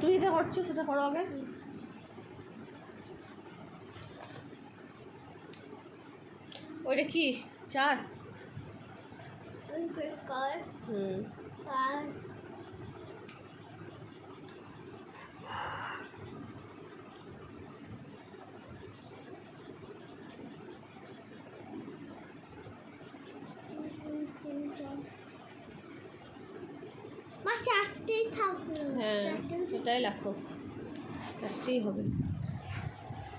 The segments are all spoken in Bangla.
তুই যেটা করছ সেটা করো আগে। ওইটা কি? চার। হুম আর মা চারটেই থাকল হ্যাঁ সেটাই লেখো। চারটেই হবে।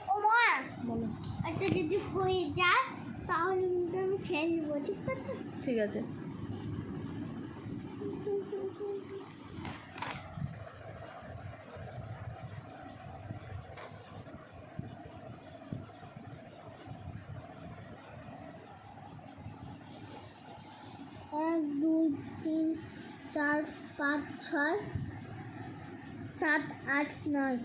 ও মা বলো। এটা যদি হয়ে যায় তাহলে কিন্তু আমি খেলব ঠিক আছে? ঠিক আছে। এক দুই তিন চার, পাঁচ, ছয়, সাত, আট, নয়।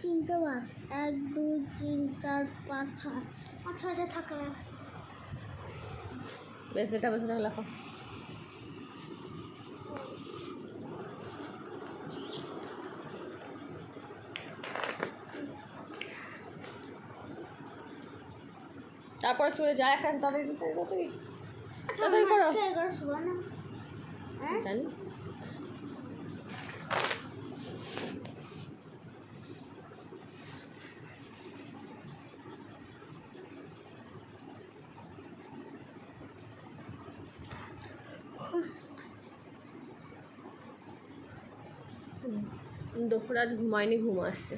তিনটে বার এক, দুই, তিন, চার, পাঁচ, ছয়। ছয়টা থাকলে বেশ, এটা বেশ লেখো। তারপরে চলে যায় একটা তাড়াতাড়ি তাড়াতাড়ি করো জানি দুপুর আজ ঘুমায়নি ঘুম আসছে।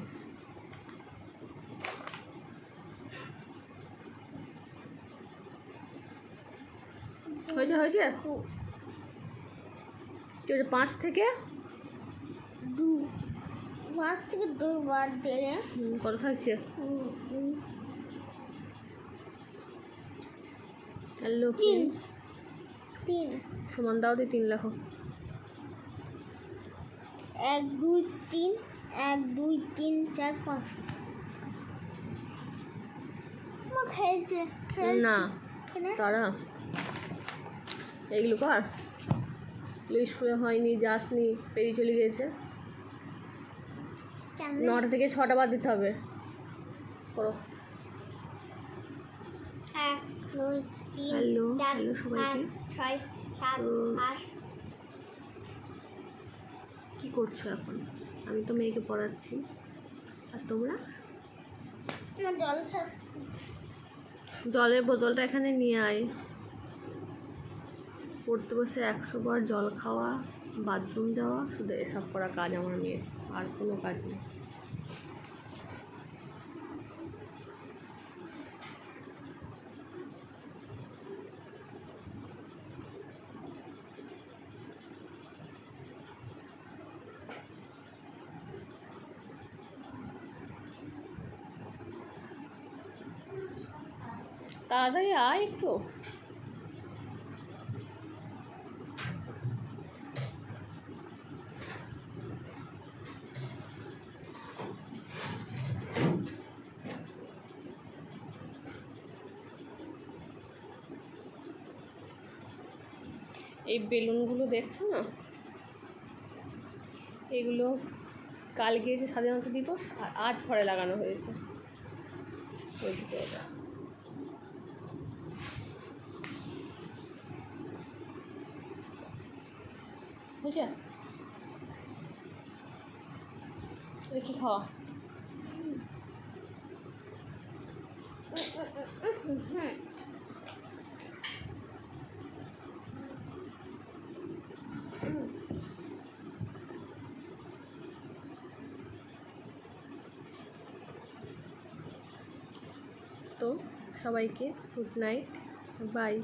হয়েছে হয়েছে? ঠিক আছে পাঁচ থেকে? দু পাঁচ থেকে দুবার দিলে হুম, কত থাকছে? হ্যালো তিন। তিন। সমান দাও দিয়ে তিন লেখো। এক দুই তিন। এক দুই তিন চার পাঁচ। খেলছে না তারা এইগুলো কর। এগুলো স্কুলে হয়নি যাসনি পেরিয়ে চলে গিয়েছে। নটা থেকে ছটা বাদ দিতে হবে। করো। হ্যালো, সবাইকে। কি করছ এখন? আমি তো মেয়েকে পড়াচ্ছি। আর তোমরা? জল জলের বোতলটা এখানে নিয়ে আয়। পড়তে বসে একশো বার জল খাওয়া বাথরুম যাওয়া, শুধু এসব করা কাজ আমার মেয়ের, আর কোনো কাজ নেই। তাড়াতাড়ি আয় একটু। এই বেলুনগুলো দেখছ না? এগুলো কাল গিয়েছে স্বাধীনতা দিবস আর আজ ঘরে লাগানো হয়েছে। এটা। কি খাওয়া? তো সবাইকে গুড নাইট বাই